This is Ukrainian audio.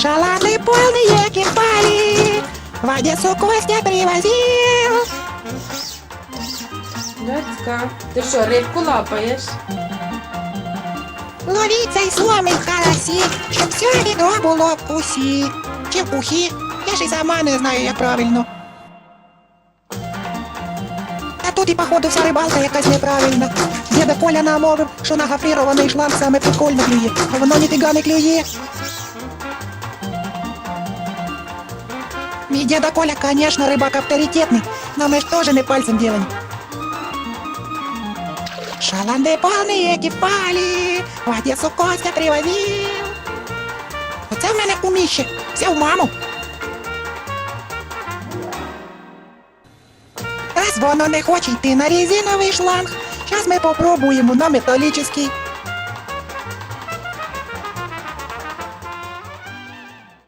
Шаланы полные кефали, в Одессу Костя привозил. Дядька, ти що, рибку лапаєш? Ловіть цей сломий карасі, щоб все відро було в кусі. Чи в кухі? Я ж і сама не знаю, як правильно. А тут і походу вся рибалка якась неправильна. Діда Коля намовив, що на гофрірований шланг саме прикольно клює, а воно ніфіга не клює. Мій діда Коля, конечно, рыбак авторитетный, но мы ж тоже не пальцем делаем. Шаланды полные кефали, в Одессу Костя привозив. Оце в мене куміще, все в маму. Раз воно не хоче йти на резиновий шланг, зараз ми попробуємо на металічний.